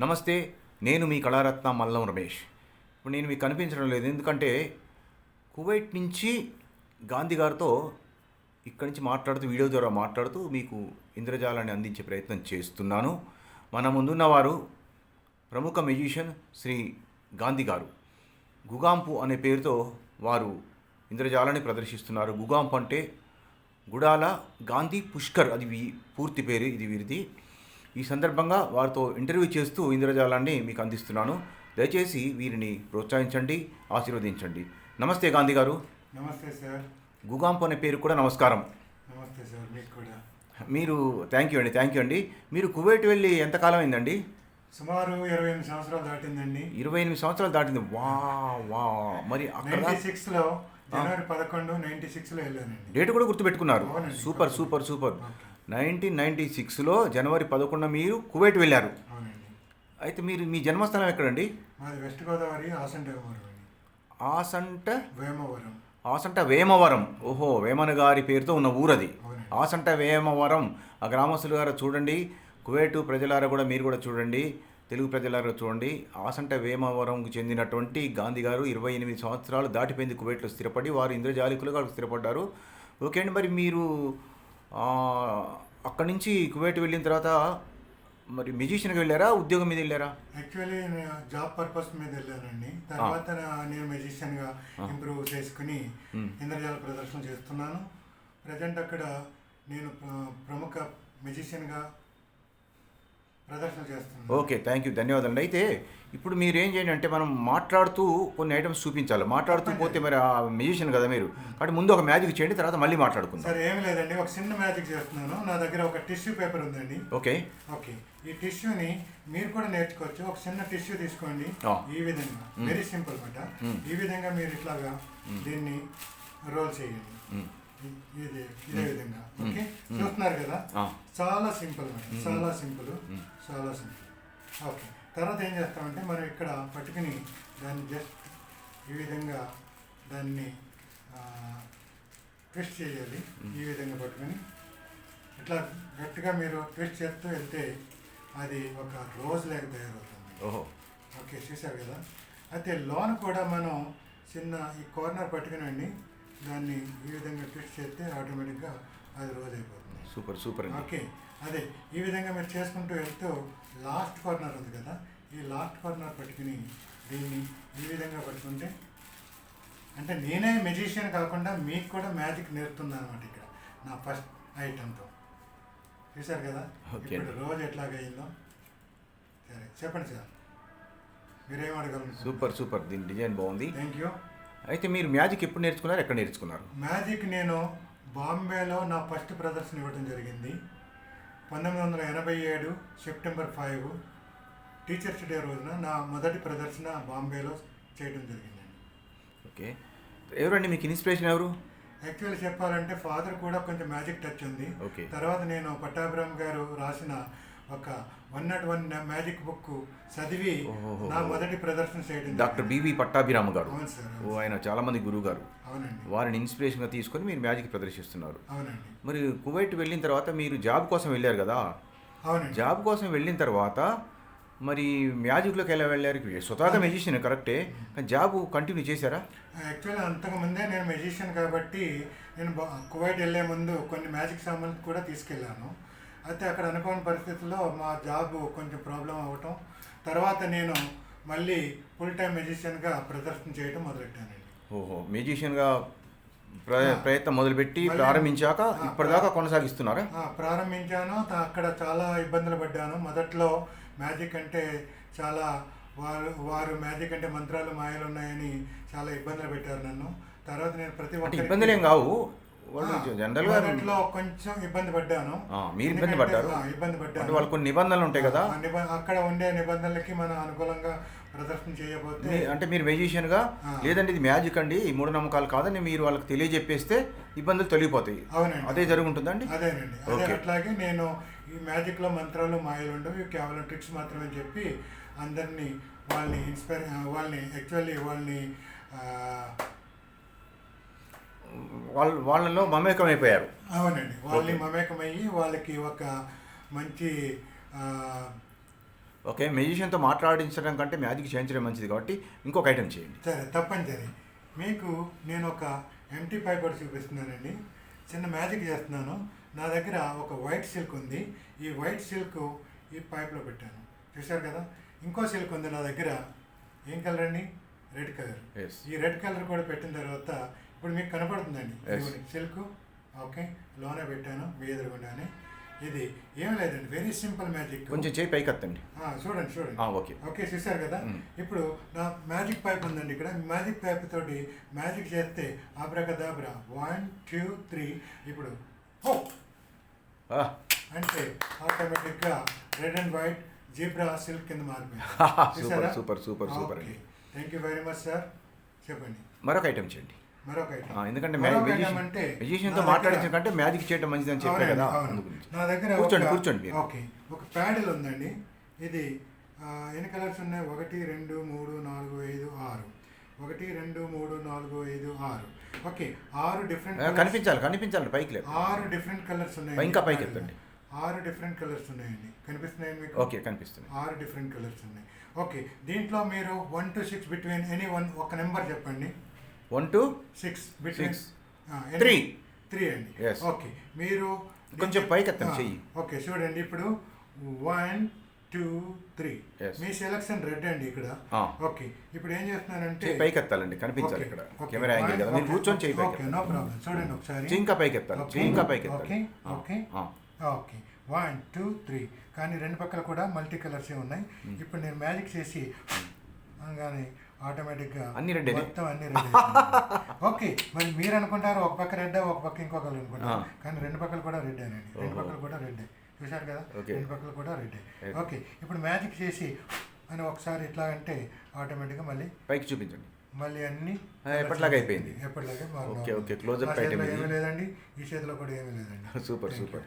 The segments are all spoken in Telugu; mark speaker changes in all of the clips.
Speaker 1: నమస్తే నేను మీ కళారత్న మల్లం రమేష్. ఇప్పుడు నేను మీకు కనిపించడం లేదు ఎందుకంటే కువైట్ నుంచి గాంధీ గారితో ఇక్కడి నుంచి మాట్లాడుతూ వీడియో ద్వారా మాట్లాడుతూ మీకు ఇంద్రజాలాన్ని అందించే ప్రయత్నం చేస్తున్నాను. మన ముందున్న వారు ప్రముఖ మెజిషియన్ శ్రీ గాంధీ గారు. గుగాంపు అనే పేరుతో వారు ఇంద్రజాలాన్ని ప్రదర్శిస్తున్నారు. గుగాంపు అంటే గుడాల గాంధీ పుష్కర్ అది వీ పూర్తి పేరు ఇది వీరిది. ఈ సందర్భంగా వారితో ఇంటర్వ్యూ చేస్తూ ఇంద్రజాలాన్ని మీకు అందిస్తున్నాను. దయచేసి వీరిని ప్రోత్సహించండి ఆశీర్వదించండి. నమస్తే గాంధీ గారు.
Speaker 2: నమస్తే సార్.
Speaker 1: గుగాంపు అనే పేరు కూడా నమస్కారం.
Speaker 2: నమస్తే సార్ మీకు కూడా.
Speaker 1: మీరు థ్యాంక్ యూ అండి థ్యాంక్ యూ అండి. మీరు కువైట్ వెళ్ళి ఎంతకాలం అయిందండి?
Speaker 2: సుమారు ఇరవై ఎనిమిది సంవత్సరాలు దాటిందండి.
Speaker 1: ఇరవై ఎనిమిది సంవత్సరాలు దాటింది. వా వా. మరి అక్కడ
Speaker 2: సిక్స్లో జనవరి పదకొండు నైన్టీ సిక్స్లో వెళ్ళానండి.
Speaker 1: డేట్ కూడా గుర్తుపెట్టుకున్నారు. Super super super. Nineteen ninety సిక్స్లో జనవరి పదకొండున మీరు కువైట్ వెళ్ళారు. అయితే మీరు మీ జన్మస్థలం ఎక్కడండి?
Speaker 2: వెస్ట్ గోదావరి అండి.
Speaker 1: ఆసంట?
Speaker 2: వేమవరం.
Speaker 1: ఆసంట వేమవరం. ఓహో వేమన గారి పేరుతో ఉన్న ఊరది. ఆసంట వేమవరం. ఆ గ్రామస్తులు గారు చూడండి. కువైటు ప్రజలారా కూడా మీరు కూడా చూడండి. తెలుగు ప్రజలారా చూడండి. ఆసంట వేమవరంకు చెందినటువంటి గాంధీ గారు ఇరవై ఎనిమిది సంవత్సరాలు దాటిపోయింది కువైట్లో స్థిరపడి వారు ఇంద్రజాలికులుగా స్థిరపడ్డారు. ఓకే అండి మరి మీరు అక్కడి నుంచి కువైట్ వెళ్ళిన తర్వాత మరి మ్యూజిషియన్కి వెళ్ళారా? ఉద్యోగం మీద వెళ్ళారా?
Speaker 2: యాక్చువల్లీ నేను జాబ్ పర్పస్ మీద వెళ్ళానండి. తర్వాత నేను మెజిషియన్గా ఇంప్రూవ్ చేసుకుని ఇంద్రజాల ప్రదర్శన చేస్తున్నాను. ప్రజెంట్ అక్కడ నేను ప్ర- ప్రముఖ మెజిషియన్గా ప్రదర్శన
Speaker 1: ఓకే థ్యాంక్ యూ ధన్యవాదాలు అయితే ఇప్పుడు మీరు ఏం చేయండి అంటే మనం మాట్లాడుతూ కొన్ని ఐటమ్స్ చూపించాలి. మాట్లాడుతూ పోతే మరి ఆ మ్యూజిషియన్ కదా మీరు. కాబట్టి ముందు ఒక మ్యాజిక్ చేయండి తర్వాత మళ్ళీ మాట్లాడుకుందాం.
Speaker 2: సరే ఏమి లేదండి. ఒక చిన్న మ్యాజిక్ చేస్తున్నాను. నా దగ్గర ఒక టిష్యూ పేపర్ ఉందండి.
Speaker 1: ఓకే.
Speaker 2: ఓకే. ఈ టిష్యూని మీరు కూడా నేర్చుకోవచ్చు. ఒక చిన్న టిష్యూ తీసుకోండి. ఈ విధంగా. Very simple
Speaker 1: but.
Speaker 2: ఈ విధంగా మీరు ఇట్లాగా దీన్ని రోల్ చేయండి. ఇది ఇదే విధంగా. ఓకే? చూస్తున్నారు కదా. చాలా సింపుల్ మేడం. చాలా సింపుల్. చాలా సింపుల్. ఓకే. తర్వాత ఏం చేస్తామంటే మనం ఇక్కడ పట్టుకుని దాన్ని జస్ట్ ఈ విధంగా దాన్ని ట్విస్ట్ చేయాలి. ఈ విధంగా పట్టుకొని. ఇట్లా గట్టిగా మీరు ట్విస్ట్ చేస్తూ వెళ్తే అది ఒక రోజ్ లాగా తయారవుతుంది. ఓకే చూశారు కదా? అయితే లోన్ కూడా మనం చిన్న ఈ కార్నర్ పట్టుకునండి దాన్ని ఈ విధంగా ట్విస్ట్ చేస్తే ఆటోమేటిక్గా అది రోజ్ అయిపోతుంది.
Speaker 1: సూపర్ సూపర్
Speaker 2: ఓకే అదే ఈ విధంగా మీరు చేసుకుంటూ వెళ్తూ లాస్ట్ కార్నర్ ఉంది కదా ఈ లాస్ట్ కార్నర్ పట్టుకుని దీన్ని ఈ విధంగా పట్టుకుంటే అంటే నేనే మెజిషియన్ కాకుండా మీకు కూడా మ్యాజిక్ నేర్పుతున్నాను అనమాట ఇక్కడ నా ఫస్ట్ ఐటమ్తో చూశారు కదా? ఇప్పుడు రోజు ఎట్లాగైందో? సరే చెప్పండి సార్. మీరేం అడగలను
Speaker 1: సూపర్ సూపర్. దీని డిజైన్ బాగుంది.
Speaker 2: థ్యాంక్ యూ
Speaker 1: అయితే మీరు మ్యాజిక్ ఎప్పుడు నేర్చుకున్నారు ఎక్కడ నేర్చుకున్నారు?
Speaker 2: మ్యాజిక్ నేను బాంబేలో నా ఫస్ట్ ప్రదర్శన ఇవ్వడం జరిగింది. పంతొమ్మిది వందల ఎనభై ఏడు సెప్టెంబర్ ఫైవ్ టీచర్స్ డే రోజున నా మొదటి ప్రదర్శన బాంబేలో చేయడం జరిగిందండి.
Speaker 1: ఓకే. ఎవరండి మీకు ఇన్స్పిరేషన్ ఎవరు?
Speaker 2: యాక్చువల్లీ చెప్పాలంటే ఫాదర్ కూడా కొంచెం మ్యాజిక్ టచ్ ఉంది.
Speaker 1: ఓకే.
Speaker 2: తర్వాత నేను పట్టాభిరామ్ గారు రాసిన ఒక one nought one magic book చదివి. నా మొదటి ప్రదర్శన చేయడం
Speaker 1: డాక్టర్ బివి పట్టాభిరామ గారు. ఓ. ఆయన చాలా మంది గురువు గారు
Speaker 2: అవునండి.
Speaker 1: వారిని ఇన్స్పిరేషన్గా తీసుకొని మీరు మ్యాజిక్ ప్రదర్శిస్తున్నారు.
Speaker 2: అవునండి.
Speaker 1: మరి కువైట్ వెళ్ళిన తర్వాత మీరు జాబ్ కోసం వెళ్ళారు కదా?
Speaker 2: అవునండి.
Speaker 1: జాబ్ కోసం వెళ్ళిన తర్వాత మరి మ్యాజిక్లోకి ఎలా వెళ్ళారు? స్వతహాగా మెజిషియన్ కరెక్టే. కానీ జాబ్ కంటిన్యూ చేశారా?
Speaker 2: యాక్చువల్లీ అంతకు ముందే నేను మెజిషియన్ కాబట్టి నేను కువైట్ వెళ్ళే ముందు కొన్ని మ్యాజిక్ సామాన్లు కూడా తీసుకెళ్ళాను. అయితే అక్కడ అనుకోని పరిస్థితుల్లో మా జాబ్ కొంచెం ప్రాబ్లం అవ్వటం. తర్వాత నేను మళ్ళీ ఫుల్ టైం మెజిషియన్గా ప్రదర్శన చేయడం మొదలెట్టానండి.
Speaker 1: ఓహో
Speaker 2: ఆ.
Speaker 1: ప్రయత్నం మొదలుపెట్టి ప్రారంభించాక ఇప్పటిదాకా కొనసాగిస్తున్నారా?
Speaker 2: ప్రారంభించాను. అక్కడ చాలా ఇబ్బందులు పడ్డాను. మొదట్లో మ్యాజిక్ అంటే చాలా వారు వారు మ్యాజిక్ అంటే మంత్రాలు మాయలు ఉన్నాయని చాలా ఇబ్బందులు పెట్టారు నన్ను. తర్వాత నేను ప్రతి ఒక్కరికి-
Speaker 1: ఇబ్బందులు ఏం కావు. జనరల్గా
Speaker 2: కొంచెం ఇబ్బంది పడ్డాను.
Speaker 1: మీరు ఇబ్బంది పడ్డారు?
Speaker 2: ఇబ్బంది
Speaker 1: అంటే
Speaker 2: పడ్డాను.
Speaker 1: వాళ్ళు కొన్ని నిబంధనలు ఉంటాయి కదా?
Speaker 2: అక్కడ ఉండే నిబంధనలకి మనం అనుకూలంగా ప్రదర్శన చేయబోతే
Speaker 1: అంటే మీరు మెజిషియన్గా
Speaker 2: ఆ.
Speaker 1: లేదంటే ఇది మ్యాజిక్ అండి ఈ మూఢనమ్మకాలు కాదని మీరు వాళ్ళకి తెలియజెప్పేస్తే ఇబ్బందులు తొలగిపోతాయి.
Speaker 2: అవునండి
Speaker 1: అదే జరుగుంటుందండి
Speaker 2: అదేనండి అదే. అట్లాగే నేను ఈ మ్యాజిక్లో మంత్రాలు మాయలు ఉండవు కేవలం ట్రిక్స్ మాత్రమే చెప్పి అందరినీ వాళ్ళని ఇన్స్పైర్ వాళ్ళని యాక్చువల్లీ వాళ్ళని
Speaker 1: వాళ్ళు వాళ్ళలో మమేకమైపోయారు.
Speaker 2: అవునండి. వాళ్ళని. మమేకమయ్యి వాళ్ళకి ఒక మంచి
Speaker 1: ఓకే. మెజిషియన్తో మాట్లాడించడం కంటే మ్యాజిక్ చేయించడం మంచిది కాబట్టి ఇంకొక ఐటెం చేయండి.
Speaker 2: సరే తప్పనిసరి. మీకు నేను ఒక ఎంటీ పైప్ కూడా చూపిస్తున్నానండి. చిన్న మ్యాజిక్ చేస్తున్నాను. నా దగ్గర ఒక వైట్ సిల్క్ ఉంది. ఈ వైట్ సిల్క్ ఈ పైప్లో పెట్టాను. చూశారు కదా? ఇంకో సిల్క్ ఉంది నా దగ్గర. ఏం కలర్ అండి? Red
Speaker 1: colour.
Speaker 2: ఈ రెడ్ కలర్ కూడా పెట్టిన తర్వాత ఇప్పుడు మీకు కనపడుతుందండి. సిల్క్ ఓకే లోనే పెట్టాను మీ ఎదురుగుండానే ఇది ఏం లేదండి వెరీ సింపుల్ మ్యాజిక్
Speaker 1: కొంచెం చేయి పైకి ఎత్తండి.
Speaker 2: చూడండి చూడండి.
Speaker 1: ఓకే.
Speaker 2: ఓకే చూశారు కదా?
Speaker 1: మ్మ్.
Speaker 2: ఇప్పుడు నా మ్యాజిక్ పైప్ ఉందండి ఇక్కడ. మ్యాజిక్ పైప్ తోటి మ్యాజిక్ చేస్తే ఆబ్రాకదాబ్రా వన్ టూ త్రీ ఇప్పుడు అంటే ఆటోమేటిక్గా red and white zebra silk కింద
Speaker 1: సూపర్ సూపర్ సూపర్ సూపర్ అండి.
Speaker 2: Thank you very much sir చెప్పండి.
Speaker 1: మరొక ఐటెం చేయండి. ఎందుకంటే
Speaker 2: నా
Speaker 1: మాట్లాడించిన కంటే మ్యాజిక్ చేయడం మంచిదని చెప్పే
Speaker 2: అవునండి,
Speaker 1: కదా.
Speaker 2: నా దగ్గర
Speaker 1: కూర్చోండి కూర్చోండి
Speaker 2: ఓకే. ఒక ప్యాడిల్ ఉందండి. ఇది ఎన్ని కలర్స్ ఉన్నాయి? ఒకటి రెండు మూడు నాలుగు ఐదు ఆరు. ఒకటి రెండు మూడు నాలుగు ఐదు ఆరు. ఓకే ఆరు డిఫరెంట్
Speaker 1: కనిపించాలి కనిపించాలి పైకి లేదు
Speaker 2: ఆరు డిఫరెంట్ కలర్స్ ఉన్నాయి
Speaker 1: ఇంకా పైకి ఎత్తండి.
Speaker 2: ఆరు డిఫరెంట్ కలర్స్ ఉన్నాయండి. కనిపిస్తున్నాయి మీకు?
Speaker 1: ఓకే కనిపిస్తుంది
Speaker 2: ఆరు డిఫరెంట్ కలర్స్ ఉన్నాయి. ఓకే దీంట్లో మీరు one two six between any one ఒక నెంబర్ చెప్పండి.
Speaker 1: One
Speaker 2: two six
Speaker 1: Six. Three.
Speaker 2: Three అండి. ఓకే మీరు
Speaker 1: కొంచెం పైకి ఎత్తండి చెయ్యి.
Speaker 2: ఓకే చూడండి ఇప్పుడు. One two
Speaker 1: three.
Speaker 2: మీ సెలక్షన్ రెడ్ అండి ఇక్కడ. ఓకే ఇప్పుడు ఏం చేస్తున్నానంటే
Speaker 1: చేయి పైకి ఎత్తాలండి కనిపించాలి ఇక్కడ. కెమెరా యాంగిల్ కదా. మీరు కూర్చొని చేయి
Speaker 2: ఓకే నో ప్రాబ్లం చూడండి ఒకసారి.
Speaker 1: ఇంకా పైకి ఎత్తాలి ఇంకా పైకి okay okay.
Speaker 2: Okay one two three కానీ రెండు పక్కల కూడా మల్టీ కలర్స్ ఉన్నాయి. ఇప్పుడు నేను మ్యాజిక్ చేసి అనగానే ఆటోమేటిక్గా
Speaker 1: అన్ని ఏనే?
Speaker 2: మొత్తం అన్ని రెడ్ ఓకే మరి మీరు అనుకుంటారు ఒక పక్క రెడ్ ఒక పక్క ఇంకో కలర్ అనుకుంటారు. కానీ రెండు పక్కలు కూడా రెడ్ అండి రెండు. పక్కలు కూడా రెడ్ చూశారు కదా. రెండు పక్కలు కూడా రెడ్. ఓకే ఇప్పుడు మ్యాజిక్ చేసి అని ఒకసారి ఇట్లా అంటే ఆటోమేటిక్గా మళ్ళీ
Speaker 1: పైకి చూపించండి
Speaker 2: మళ్ళీ అన్ని
Speaker 1: ఎప్పటిలాగా అయిపోయింది.
Speaker 2: ఎప్పటిలాగే
Speaker 1: ఓకే. ఓకే.
Speaker 2: ఏమీ లేదండి ఈ చేతిలో కూడా ఏమీ లేదండి
Speaker 1: సూపర్. సూపర్.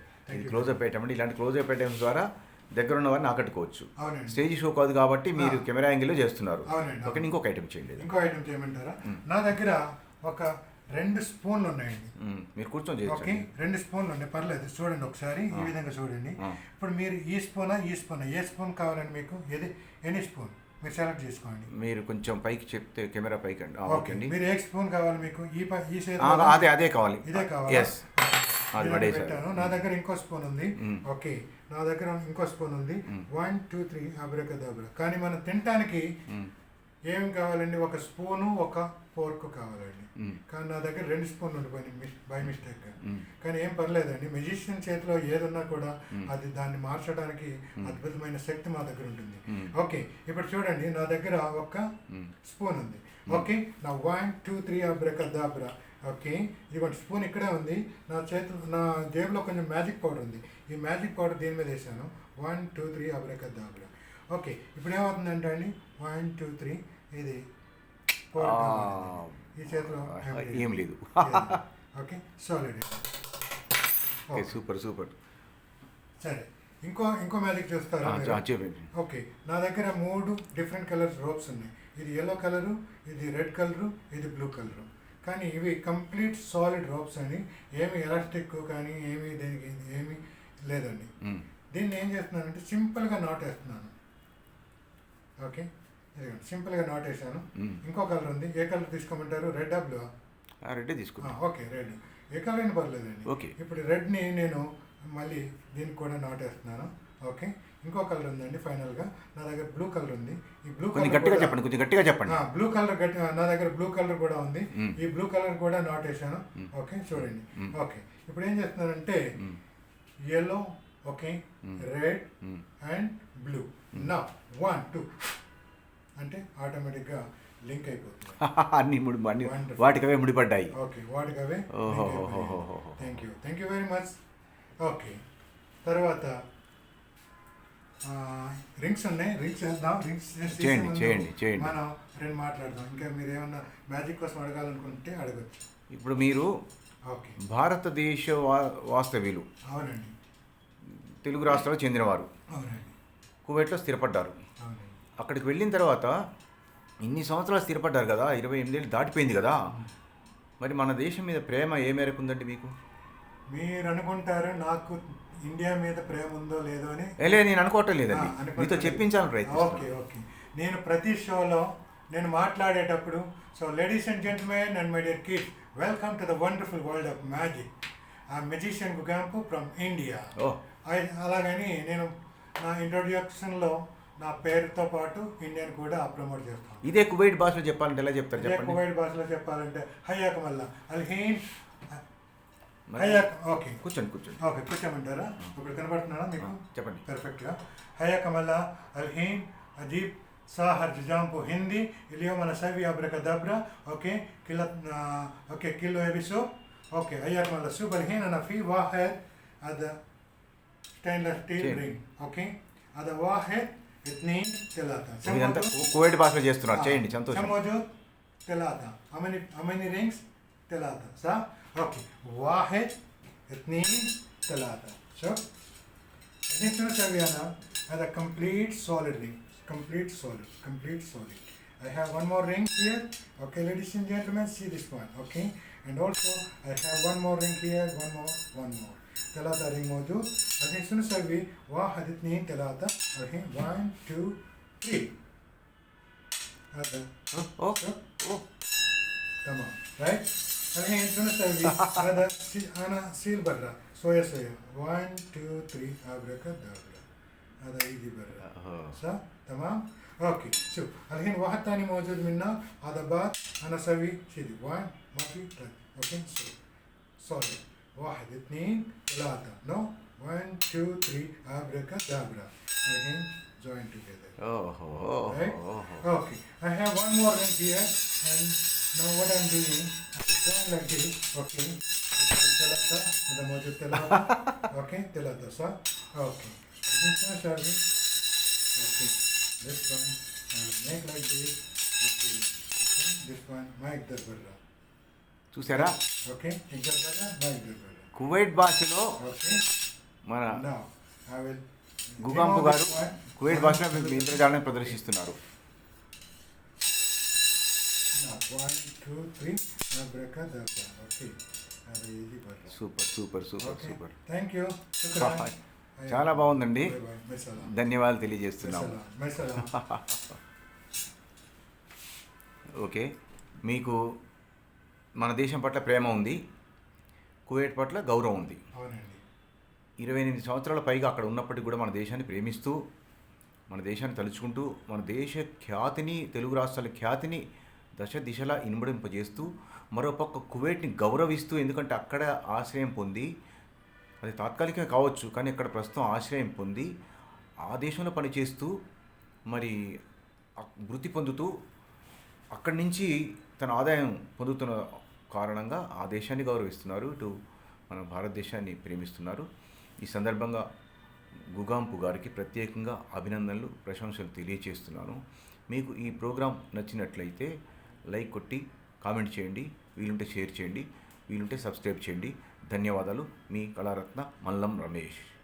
Speaker 1: క్లోజ్అప్ ఐటమ్ అండి ఇలాంటి క్లోజ్అప్ ఐటమ్స్ ద్వారా దగ్గర ఉన్న వారిని ఆకట్టుకోవచ్చు స్టేజ్ షో కాదు కాబట్టి మీరు. కెమెరా యాంగిల్లో చేస్తున్నారు. ఓకే. ఇంకొక ఐటమ్ చేయండి
Speaker 2: ఇంకో ఐటమ్ చేయమంటారా. నా దగ్గర ఒక రెండు స్పూన్లు ఉన్నాయండి.
Speaker 1: మీరు కూర్చొని
Speaker 2: ఓకే
Speaker 1: చేయొచ్చు
Speaker 2: రెండు స్పూన్లు ఉన్నాయి. పర్లేదు చూడండి ఒకసారి ఈ. విధంగా చూడండి. ఇప్పుడు మీరు ఈ స్పూనా ఈ స్పూనా? ఏ స్పూన్ కావాలండి మీకు? ఏది? Any spoon. మీరు సెలెక్ట్ చేసుకోండి.
Speaker 1: మీరు కొంచెం పైకి చెప్తే కెమెరా పైకి అండి.
Speaker 2: ఓకే
Speaker 1: ఓకే అండి.
Speaker 2: మీరు ఏ స్పూన్ కావాలి మీకు? ఈ ఈ
Speaker 1: అదే అదే కావాలి.
Speaker 2: ఇదే కావాలి?
Speaker 1: ఎస్
Speaker 2: పెట్టాను. నా దగ్గర ఇంకో స్పూన్ ఉంది. ఓకే. నా దగ్గర ఇంకో స్పూన్ ఉంది. వన్ టూ త్రీ అబ్రకదబ్రా కానీ మనం తినటానికి. ఏం కావాలండి ఒక స్పూను ఒక ఫోర్క్ కావాలండి. కానీ నా దగ్గర రెండు స్పూన్లు ఉండిపోయింది బై మిస్టేక్. కానీ ఏం పర్లేదండి మెజిషియన్ చేతిలో ఏదున్నా కూడా. అది దాన్ని మార్చడానికి. అద్భుతమైన శక్తి మా దగ్గర ఉంటుంది. ఓకే ఇప్పుడు చూడండి నా దగ్గర ఒక. స్పూన్ ఉంది. ఓకే నా one two three abracadabra okay. ఇదిగోండి స్పూన్ ఇక్కడే ఉంది. నా చేతిలో నా జేబులో కొంచెం మ్యాజిక్ పౌడర్ ఉంది. ఈ మ్యాజిక్ పౌడర్ దీని మీద వేసాను? One two three abracadabra okay ఇప్పుడు ఏమవుతుందంటే అండి? వన్ టూ త్రీ ఇది. ఈ చేతిలో
Speaker 1: ఏం లేదు.
Speaker 2: Okay
Speaker 1: solid. Super super.
Speaker 2: సరే ఇంకో ఇంకో మ్యాజిక్ చూస్తారా ఓకే నా దగ్గర మూడు డిఫరెంట్ కలర్స్ రోప్స్ ఉన్నాయి. ఇది ఎల్లో కలరు ఇది రెడ్ కలరు ఇది బ్లూ కలరు కానీ ఇవి కంప్లీట్ సాలిడ్ రోప్స్ అని ఏమి ఎలాస్టిక్ కానీ ఏమి దీనికి ఏమి లేదండి. దీన్ని ఏం చేస్తున్నానంటే సింపుల్గా నాట్ వేస్తున్నాను. ఓకే? సింపుల్గా నాట్ వేసాను. ఇంకో కలర్ ఉంది. ఏ కలర్ తీసుకోమంటారు? రెడ్ బ్లూ
Speaker 1: ఆ, రెడ్డి తీసుకుంటాం.
Speaker 2: Okay red. ఏ కలర్ అయినా పర్లేదండి.
Speaker 1: ఓకే.
Speaker 2: ఇప్పుడు రెడ్ని నేను మళ్ళీ దీనికి కూడా నాట్ వేస్తున్నాను. ఓకే? ఇంకో కలర్ ఉందండి ఫైనల్గా నా దగ్గర బ్లూ కలర్ ఉంది ఈ బ్లూ
Speaker 1: కొంచెం గట్టిగా చెప్పండి కొంచెం గట్టిగా చెప్పండి
Speaker 2: బ్లూ కలర్ గట్టి నా దగ్గర బ్లూ కలర్ కూడా ఉంది. ఈ బ్లూ కలర్ కూడా నాట్ వేసాను. ఓకే చూడండి. ఓకే ఇప్పుడు ఏం చేస్తున్నానంటే.
Speaker 1: Yellow
Speaker 2: okay.
Speaker 1: Red.
Speaker 2: And blue నా వన్ టూ అంటే ఆటోమేటిక్గా లింక్ అయిపోతుంది
Speaker 1: అన్ని ముడి. వాటికవే ముడిపడ్డాయి
Speaker 2: ఓకే వాటికి అవే
Speaker 1: ఓహోహోహోహో.
Speaker 2: Thank you thank you very much okay తర్వాత రింగ్స్ ఉన్నాయి. రింగ్స్ చేద్దాం రింగ్స్
Speaker 1: చేయండి, చేయండి, చేయండి.
Speaker 2: మనం రెండు మాట్లాడదాం. ఇంకా మీరు ఏమన్నా మ్యాజిక్ కోసం అడగాలనుకుంటే అడగచ్చు.
Speaker 1: ఇప్పుడు మీరు భారతదేశ వా వాస్తవ్యులు.
Speaker 2: అవునండి.
Speaker 1: తెలుగు రాష్ట్రాలకు చెందినవారు.
Speaker 2: అవునండి.
Speaker 1: కువైట్లో స్థిరపడ్డారు.
Speaker 2: అవునండి.
Speaker 1: అక్కడికి వెళ్ళిన తర్వాత ఇన్ని సంవత్సరాలు స్థిరపడ్డారు కదా ఇరవై ఎనిమిదేళ్ళు దాటిపోయింది కదా. మరి మన దేశం మీద ప్రేమ ఏ మేరకు ఉందండి మీకు?
Speaker 2: మీరు అనుకుంటారు నాకు ఇండియా మీద ప్రేమ ఉందో లేదో అని
Speaker 1: లేదు నేను అనుకోవటం లేదండి. మీతో చెప్పించాలని
Speaker 2: ఓకే
Speaker 1: ప్రయత్నిస్తున్నాను.
Speaker 2: ఓకే నేను ప్రతి షోలో నేను మాట్లాడేటప్పుడు so ladies and gentlemen and my dear kid welcome to the wonderful world of magic ఆ మెజిషియన్ గుగాంపు ఫ్రమ్ ఇండియా అలాగని నేను నా ఇంట్రొడక్షన్లో నా పేరుతో పాటు ఇండియన్ కూడా ప్రమోట్ చేస్తాను.
Speaker 1: ఇదే కువైట్ భాషలో చెప్పాలంటే ఎలా చెప్తారు
Speaker 2: ఇదే కువైట్ భాషలో చెప్పాలంటే హయ్యాక మళ్ళా అల్హీన్ అయ్యాక ఓకే.
Speaker 1: కూర్చోండి కూర్చోండి.
Speaker 2: ఓకే కూర్చోమంటారా? ఇప్పుడు కనబడుతున్నారా మీకు?
Speaker 1: చెప్పండి.
Speaker 2: పర్ఫెక్ట్గా హయా కమల అల్హీన్ అజీబ్ సాహర్ జజాంపు హిందీ ఇలియోమ అబ్రక అబ్రకదబ్రా ఓకే కిల ఓకే కిలో ఎబిసో ఓకే హయా కమల సూబ్ అల్హీన్ అనఫీ వాహెద్ అద స్టైన్లెస్ స్టీల్ రింగ్ ఓకే అద వాహెద్ ఇత్నీన్ తెలాత
Speaker 1: ఇదంతా కువైట్ భాషలో చేస్తున్నారు. చేయండి సంతోషం.
Speaker 2: సమోజు తెలాత అమెని అమెని రింగ్స్ తెలాత సా? أوكي واحد اثنين ثلاثة شوف الحين شنو أسوي أنا؟ هذا complete solid ring complete solid complete solid I have one more ring here okay ladies and gentlemen see this one okay and also I have one more ring here one more one more ثلاثة رينج موجود الحين شنو نسوي؟ واحد اثنين ثلاثة الحين 1 2 3 هذا
Speaker 1: oh
Speaker 2: شوف
Speaker 1: oh
Speaker 2: تمام رايت having an instrument service rather ana seal barra soya soya one two three abracadabra هذا ايدي برا صح تمام اوكي شوف الحين واحد ثاني موجود منا هذا بات انا اسوي كذي وان ما في اوكي سو سوري واحد اثنين ثلاثة نو 1 2 3 abracadabra الحين join together
Speaker 1: oh, oh,
Speaker 2: right
Speaker 1: oh, oh.
Speaker 2: okay I have one more link here and now what I'm doing Sir, okay. This one, sorry, okay. This one, I'll make like this, okay. This one, this one, Mike Darbarra,
Speaker 1: చూసారా
Speaker 2: okay. Think Darbarra, Mike Darbarra,
Speaker 1: Kuwait భాషలో
Speaker 2: okay.
Speaker 1: మన. గుగాంపు గారు. కువైట్ భాషలో మీ ఇంద్రజాలను ప్రదర్శిస్తున్నారు super
Speaker 2: super
Speaker 1: super.
Speaker 2: Super you. శుక్రాన్.
Speaker 1: చాలా బాగుందండి. ధన్యవాదాలు తెలియజేస్తున్నాం
Speaker 2: మైసలా. మైసలా.
Speaker 1: ఓకే మీకు మన దేశం పట్ల ప్రేమ ఉంది కువైట్ పట్ల గౌరవం ఉంది ఇరవై ఎనిమిది సంవత్సరాల పైగా అక్కడ ఉన్నప్పటికీ కూడా మన దేశాన్ని ప్రేమిస్తూ మన దేశాన్ని తలుచుకుంటూ మన దేశ ఖ్యాతిని తెలుగు రాష్ట్రాల ఖ్యాతిని దశ దిశలా ఇనుమడింపజేస్తూ మరోపక్క కువైట్ని గౌరవిస్తూ ఎందుకంటే అక్కడ ఆశ్రయం పొంది అది తాత్కాలికమే కావచ్చు కానీ అక్కడ ప్రస్తుతం ఆశ్రయం పొంది ఆ దేశంలో పనిచేస్తూ మరి వృత్తి పొందుతూ అక్కడి నుంచి తన ఆదాయం పొందుతున్న కారణంగా ఆ దేశాన్ని గౌరవిస్తున్నారు ఇటు మన భారతదేశాన్ని ప్రేమిస్తున్నారు. ఈ సందర్భంగా గుగాంపు గారికి ప్రత్యేకంగా అభినందనలు ప్రశంసలు తెలియచేస్తున్నాను. మీకు ఈ ప్రోగ్రాం నచ్చినట్లయితే లైక్ కొట్టి కామెంట్ చేయండి వీలుంటే షేర్ చేయండి వీలుంటే సబ్స్క్రైబ్ చేయండి. ధన్యవాదాలు. మీ కళారత్న మల్లం రమేష్.